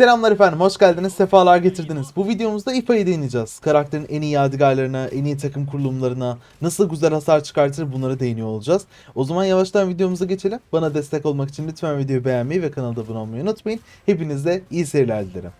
Selamlar efendim, hoş geldiniz, sefalar getirdiniz. Bu videomuzda İFA'yı deneyeceğiz. Karakterin en iyi yadigarlarına, en iyi takım kurulumlarına, nasıl güzel hasar çıkartır bunları değiniyor olacağız. O zaman yavaştan videomuza geçelim. Bana destek olmak için lütfen videoyu beğenmeyi ve kanalda abone olmayı unutmayın. Hepinize iyi seyirler dilerim.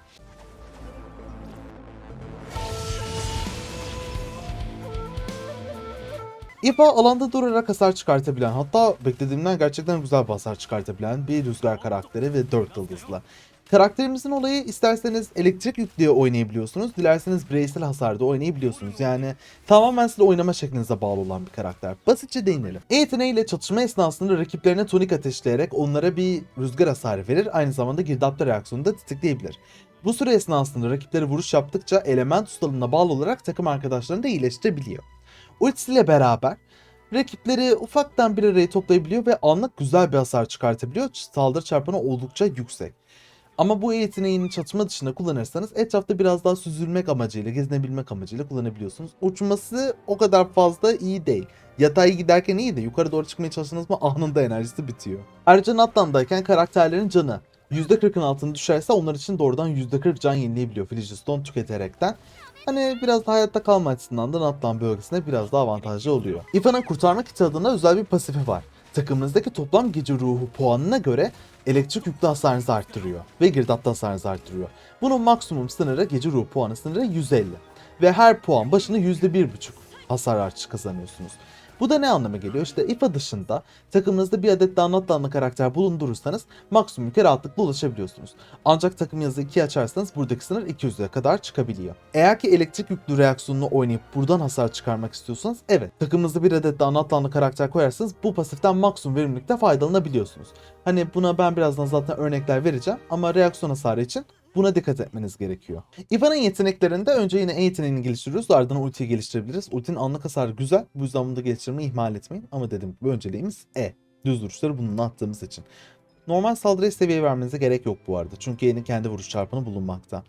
İFA alanda durarak hasar çıkartabilen hatta beklediğimden gerçekten güzel bir hasar çıkartabilen bir rüzgar karakteri ve 4 yıldızlı. Karakterimizin olayı isterseniz elektrik yüklüğe oynayabiliyorsunuz, dilerseniz bireysel hasarda oynayabiliyorsunuz. Yani tamamen size oynama şeklinize bağlı olan bir karakter. Basitçe değinelim. E yeteneğiyle çatışma esnasında rakiplerine tonik ateşleyerek onlara bir rüzgar hasarı verir, aynı zamanda girdapta reaksiyonu da tetikleyebilir. Bu süre esnasında rakipleri vuruş yaptıkça element ustalığına bağlı olarak takım arkadaşlarını da iyileştirebiliyor. Ultisiyle beraber rakipleri ufaktan bir araya toplayabiliyor ve anlık güzel bir hasar çıkartabiliyor. Saldırı çarpanı oldukça yüksek. Ama bu yeteneğini çatışma dışında kullanırsanız etrafta biraz daha süzülmek amacıyla, gezinebilmek amacıyla kullanabiliyorsunuz. Uçması o kadar fazla iyi değil. Yatay giderken iyi de yukarı doğru çıkmaya çalıştınız mı anında enerjisi bitiyor. Ayrıca Natlan'dayken karakterlerin canı %40'ın altını düşerse onlar için doğrudan %40 can yenileyebiliyor Phlogiston tüketerekten. Hani biraz da hayatta kalma açısından da Natlan bölgesinde biraz daha avantajlı oluyor. İfa'nın kurtarma kiti adına özel bir pasifi var. Takımınızdaki toplam gece ruhu puanına göre elektrik yüklü hasarınızı arttırıyor ve girdapta hasarınızı arttırıyor. Bunun maksimum sınırı gece ruhu puanı sınırı 150 ve her puan başına %1.5 hasar artışı kazanıyorsunuz. Bu da ne anlama geliyor? İşte İFA dışında takımınızda bir adet daha Natlanlı karakter bulundurursanız maksimum yüke rahatlıkla ulaşabiliyorsunuz. Ancak takım yazı 2 açarsanız buradaki sınır 200'e kadar çıkabiliyor. Eğer ki elektrik yüklü reaksiyonunu oynayıp buradan hasar çıkarmak istiyorsanız evet takımınızda bir adet daha Natlanlı karakter koyarsanız bu pasiften maksimum verimlilikte faydalanabiliyorsunuz. Hani buna ben birazdan zaten örnekler vereceğim ama reaksiyon hasarı için Buna dikkat etmeniz gerekiyor. Iva'nın yeteneklerinde önce yine yeteneğini geliştiriyoruz. Ardından ultiyi geliştirebiliriz. Ultinin anlık hasarı güzel. Bu yüzden bunu da geliştirmeyi ihmal etmeyin. Ama dediğim gibi önceliğimiz E. Düz vuruşları bununla attığımız için. Normal saldırı seviye vermenize gerek yok bu arada. Çünkü yeni kendi vuruş çarpanı bulunmakta.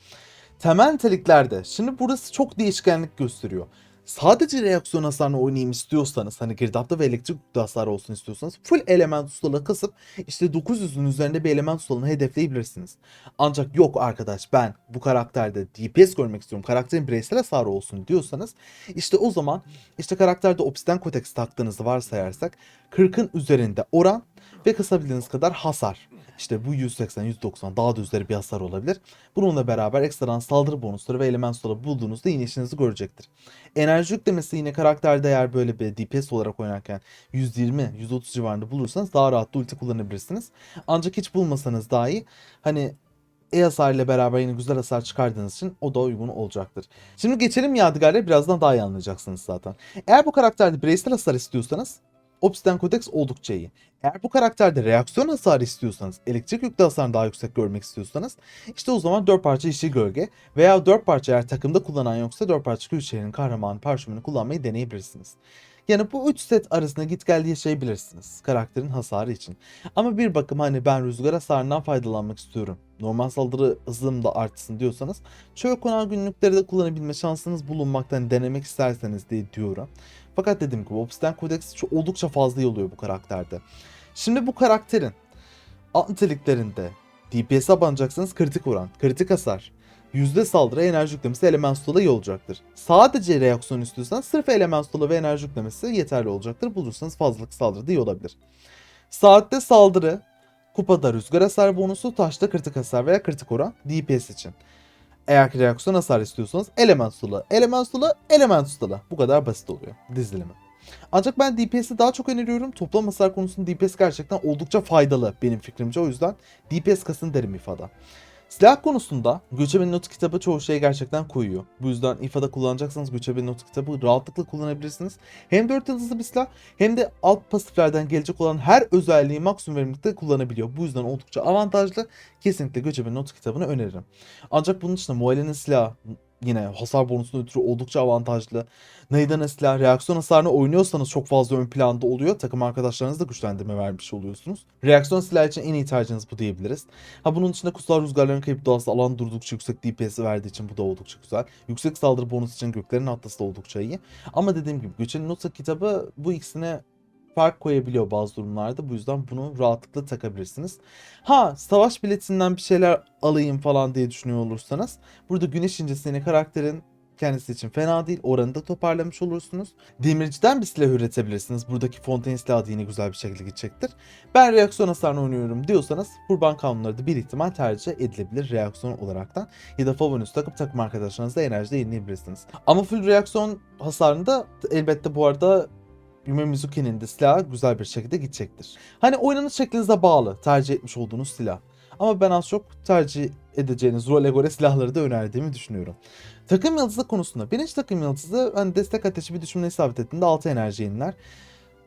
Temel niteliklerde şimdi burası çok değişkenlik gösteriyor. Sadece reaksiyon hasarını oynayayım istiyorsanız hani girdapta ve elektrik hasar olsun istiyorsanız full element ustalığı kasıp işte 900'ün üzerinde bir element ustalığını hedefleyebilirsiniz. Ancak yok arkadaş ben bu karakterde DPS görmek istiyorum karakterin bireysel hasarı olsun diyorsanız işte o zaman işte karakterde obsidian kodex taktığınızı varsayarsak 40'ın üzerinde oran ve kasabildiğiniz kadar hasar. İşte bu 180, 190 daha da üzeri bir hasar olabilir. Bununla beraber ekstradan saldırı bonusları ve element ustalığı bulduğunuzda yine işinizi görecektir. Enerji yüklemesi yine karakterde eğer böyle bir DPS olarak oynarken 120, 130 civarında bulursanız daha rahat da ulti kullanabilirsiniz. Ancak hiç bulmasanız dahi hani E hasar ile beraber yine güzel hasar çıkardığınız için o da uygun olacaktır. Şimdi geçelim Yadigar'la birazdan daha iyi anlayacaksınız zaten. Eğer bu karakterde bireysel hasar istiyorsanız Obsidian Codex oldukça iyi. Eğer bu karakterde reaksiyon hasarı istiyorsanız, elektrik yüklü hasarını daha yüksek görmek istiyorsanız işte o zaman 4 parça işi gölge veya 4 parça eğer takımda kullanan yoksa 4 parça şehrin kahramanı parşömeni kullanmayı deneyebilirsiniz. Yani bu 3 set arasında git gel yaşayabilirsiniz karakterin hasarı için. Ama bir bakım hani ben rüzgar hasarından faydalanmak istiyorum. Normal saldırı hızım da artsın diyorsanız çöl konağı günlükleri de kullanabilme şansınız bulunmaktan denemek isterseniz diye diyorum. Fakat dediğim gibi Obsidian Codex oldukça fazla oluyor bu karakterde. Şimdi bu karakterin alt niteliklerinde DPS'e banacaksınız kritik oran, kritik hasar, yüzde saldırı enerji yüklemesi element ustalığı iyi olacaktır. Sadece reaksiyon istiyorsanız sırf element ustalığı ve enerji yüklemesi yeterli olacaktır. Bulursanız fazlalık saldırı da iyi olabilir. Saatte saldırı, kupada rüzgar hasar bonusu, taşta kritik hasar veya kritik oran DPS için. Eğer ki reaksiyon hasar istiyorsanız element ustalığı, element ustalığı, element ustalığı. Bu kadar basit oluyor dizilimi. Ancak ben DPS'i daha çok öneriyorum. Toplam hasar konusunda DPS gerçekten oldukça faydalı benim fikrimce. O yüzden DPS kasın derim İFA'da. Silah konusunda Göçebe Not kitabı çoğu şeyi gerçekten koyuyor. Bu yüzden İFA'da kullanacaksanız Göçebe Not kitabı rahatlıkla kullanabilirsiniz. Hem 4 yıldızlı bir silah hem de alt pasiflerden gelecek olan her özelliği maksimum verimlilikte kullanabiliyor. Bu yüzden oldukça avantajlı. Kesinlikle Göçebe Not kitabını öneririm. Ancak bunun dışında Mualen'in silahı yine hasar bonusundan ötürü oldukça avantajlı. Neyden silah reaksiyon hasarını oynuyorsanız çok fazla ön planda oluyor. Takım arkadaşlarınızla güçlendirme vermiş oluyorsunuz. Reaksiyon silahı için en iyi tercihiniz bu diyebiliriz. Ha bunun dışında kutsal rüzgarların kayıp doğası alan durdukça yüksek DPS verdiği için bu da oldukça güzel. Yüksek saldırı bonusu için göklerin atlası da oldukça iyi. Ama dediğim gibi Göçenin Nota kitabı bu ikisine fark koyabiliyor bazı durumlarda. Bu yüzden bunu rahatlıkla takabilirsiniz. Ha savaş biletinden bir şeyler alayım falan diye düşünüyor olursanız burada güneş incesini karakterin kendisi için fena değil. Oranı da toparlamış olursunuz. Demirciden bir silah üretebilirsiniz. Buradaki fontaine silahı da yine güzel bir şekilde gidecektir. Ben reaksiyon hasarını oynuyorum diyorsanız kurban kanunları da bir ihtimal tercih edilebilir reaksiyon olaraktan. Ya da favorinizi takıp takım arkadaşlarınızla enerji de yenileyebilirsiniz. Ama full reaksiyon hasarında elbette bu arada Yume Mizuki'nin de silahı güzel bir şekilde gidecektir. Hani oynanış şeklinize bağlı tercih etmiş olduğunuz silah. Ama ben az çok tercih edeceğiniz role göre silahları da önerdiğimi düşünüyorum. Takım yıldızı konusunda birinci takım yıldızı hani destek ateşi bir düşmanı isabet ettiğinde 6 enerji yeniler.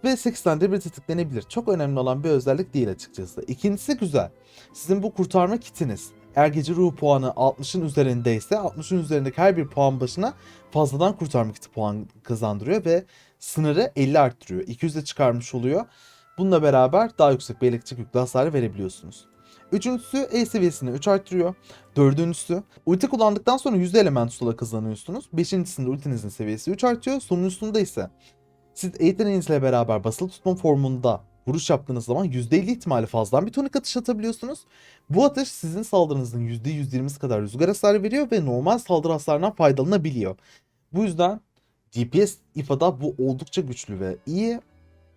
Ve 8 tane de bir tetiklenebilir. Çok önemli olan bir özellik değil açıkçası. İkincisi güzel. Sizin bu kurtarma kitiniz eğer gece ruhu puanı 60'ın üzerindeyse 60'ın üzerindeki her bir puan başına fazladan kurtarma kiti puan kazandırıyor ve sınırı 50 arttırıyor. 200'e çıkarmış oluyor. Bununla beraber daha yüksek bir elektrik yüklü hasarı verebiliyorsunuz. Üçüncüsü E seviyesini 3 arttırıyor. Dördüncüsü ulti kullandıktan sonra yüzde element sula kazanıyorsunuz. Beşincisinde ultinizin seviyesi 3 artıyor. Sonuncusunda ise siz yeteneğinizle beraber basılı tutma formunda vuruş yaptığınız zaman %50 ihtimali fazladan bir tonik atış atabiliyorsunuz. Bu atış sizin saldırınızın %120'si kadar rüzgar hasarı veriyor ve normal saldırı hasarından faydalanabiliyor. Bu yüzden DPS IFA'da bu oldukça güçlü ve iyi.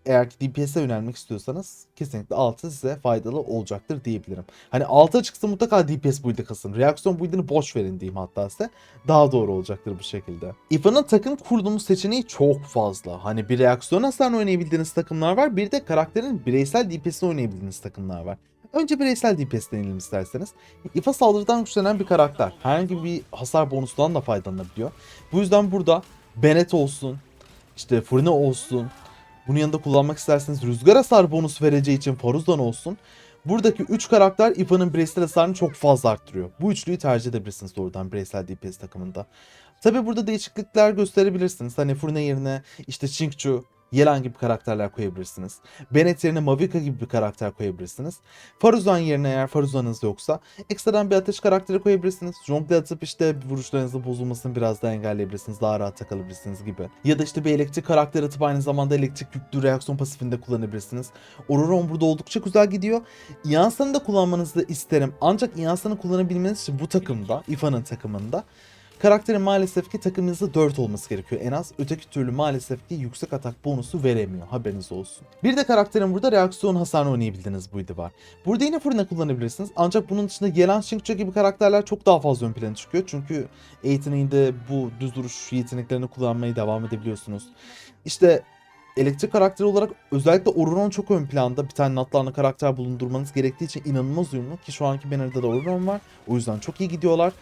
Eğer ki DPS'e yönelmek istiyorsanız kesinlikle 6 size faydalı olacaktır diyebilirim. Hani 6 çıksa mutlaka DPS build'e kasın. Reaksiyon build'ini boş verin diyeyim hatta size. Daha doğru olacaktır bu şekilde. IFA'nın takım kurulumu seçeneği çok fazla. Hani bir reaksiyon hasarını oynayabildiğiniz takımlar var. Bir de karakterin bireysel DPS'ini oynayabildiğiniz takımlar var. Önce bireysel DPS deneyelim isterseniz. İFA saldırıdan güçlenen bir karakter. Herhangi bir hasar bonusundan da faydalanabiliyor. Bu yüzden burada Bennett olsun, işte Furina olsun, bunun yanında kullanmak isterseniz rüzgar hasar bonusu vereceği için Faruzan olsun. Buradaki 3 karakter IFA'nın bireysel hasarını çok fazla arttırıyor. Bu üçlüyü tercih edebilirsiniz doğrudan bireysel DPS takımında. Tabi burada değişiklikler gösterebilirsiniz. Hani Furina yerine işte Chinkchu, Yelan gibi karakterler koyabilirsiniz. Bennett yerine Mavica gibi bir karakter koyabilirsiniz. Faruzan yerine eğer Faruzan'ınız yoksa ekstradan bir ateş karakteri koyabilirsiniz. Jongle atıp işte vuruşlarınızın bozulmasını biraz daha engelleyebilirsiniz. Daha rahat takılabilirsiniz gibi. Ya da işte bir elektrik karakteri atıp aynı zamanda elektrik yüklü reaksiyon pasifinde kullanabilirsiniz. Auroron burada oldukça güzel gidiyor. Iansa'nı da kullanmanızı isterim. Ancak Iansa'nı kullanabilmeniz için bu takımda, IFA'nın takımında Karakterin maalesef ki takımınızda 4 olması gerekiyor en az. Öteki türlü maalesef ki yüksek atak bonusu veremiyor. Haberiniz olsun. Bir de karakterin burada reaksiyon hasarını oynayabildiğiniz buydu var. Burada yine fırına kullanabilirsiniz. Ancak bunun dışında gelen Shinkcho gibi karakterler çok daha fazla ön plana çıkıyor. Çünkü yeteneğinde bu düz duruş yeteneklerini kullanmaya devam edebiliyorsunuz. İşte elektrik karakteri olarak özellikle Auroron çok ön planda. Bir tane natlarla karakter bulundurmanız gerektiği için inanılmaz uyumlu. Ki şu anki banner'da da Auroron var. O yüzden çok iyi gidiyorlar.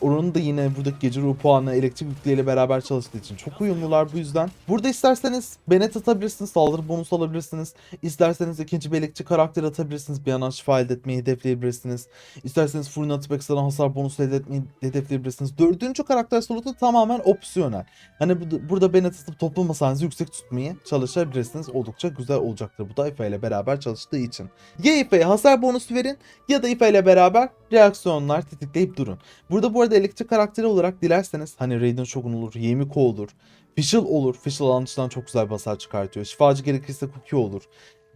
Onun da yine buradaki gece ruhu puanı elektrik yükleriyle beraber çalıştığı için çok uyumlular bu yüzden. Burada isterseniz Bennett atabilirsiniz, saldırı bonusu alabilirsiniz. İsterseniz ikinci bir elektrik karakteri atabilirsiniz. Bir yandan şifa elde etmeyi hedefleyebilirsiniz. İsterseniz fırın atıp hasar bonusu elde etmeyi hedefleyebilirsiniz. Dördüncü karakter slotu tamamen opsiyonel. Hani bu, burada Bennett atıp toplum hasarınızı yüksek tutmaya çalışabilirsiniz. Oldukça güzel olacaktır bu da IFA ile beraber çalıştığı için. Ya IFA'ya hasar bonusu verin ya da IFA ile beraber reaksiyonlar tetikleyip durun. Burada bu arada elektrik karakteri olarak dilerseniz hani Raiden Shogun olur, Yemiko olur, Fischl olur. Fischl alançtan çok güzel bir hasar çıkartıyor. Şifacı gerekirse Cookie olur.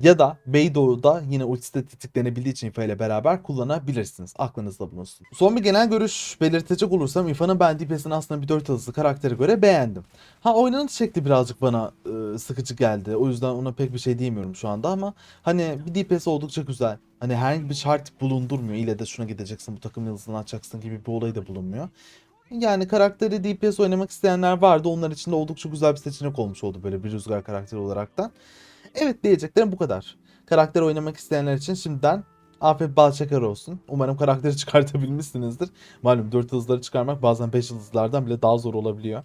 Ya da Beidou'da yine ultisi tetiklenebildiği için IFA ile beraber kullanabilirsiniz. Aklınızda bulunsun. Son bir genel görüş belirtecek olursam IFA'nın ben DPS'ini aslında bir 4 yıldızlı karaktere göre beğendim. Ha oynanış şekli birazcık bana e, sıkıcı geldi. O yüzden ona pek bir şey diyemiyorum şu anda ama hani bir DPS oldukça güzel. Hani herhangi bir şart bulundurmuyor. İle de şuna gideceksin bu takım yıldızını açacaksın gibi bir olay da bulunmuyor. Yani karakteri DPS oynamak isteyenler vardı. Onlar için de oldukça güzel bir seçenek olmuş oldu böyle bir rüzgar karakteri olaraktan. Evet diyeceklerim bu kadar. Karakter oynamak isteyenler için şimdiden afiyet bal şeker olsun. Umarım karakteri çıkartabilmişsinizdir. Malum 4 yıldızları çıkarmak bazen 5 yıldızlardan bile daha zor olabiliyor.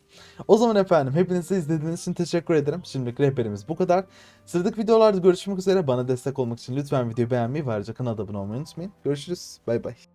O zaman efendim hepinize izlediğiniz için teşekkür ederim. Şimdilik rehberimiz bu kadar. Sıradaki videolarda görüşmek üzere. Bana destek olmak için lütfen videoyu beğenmeyi ve ayrıca kanala abone olmayı unutmayın. Görüşürüz. Bay bay.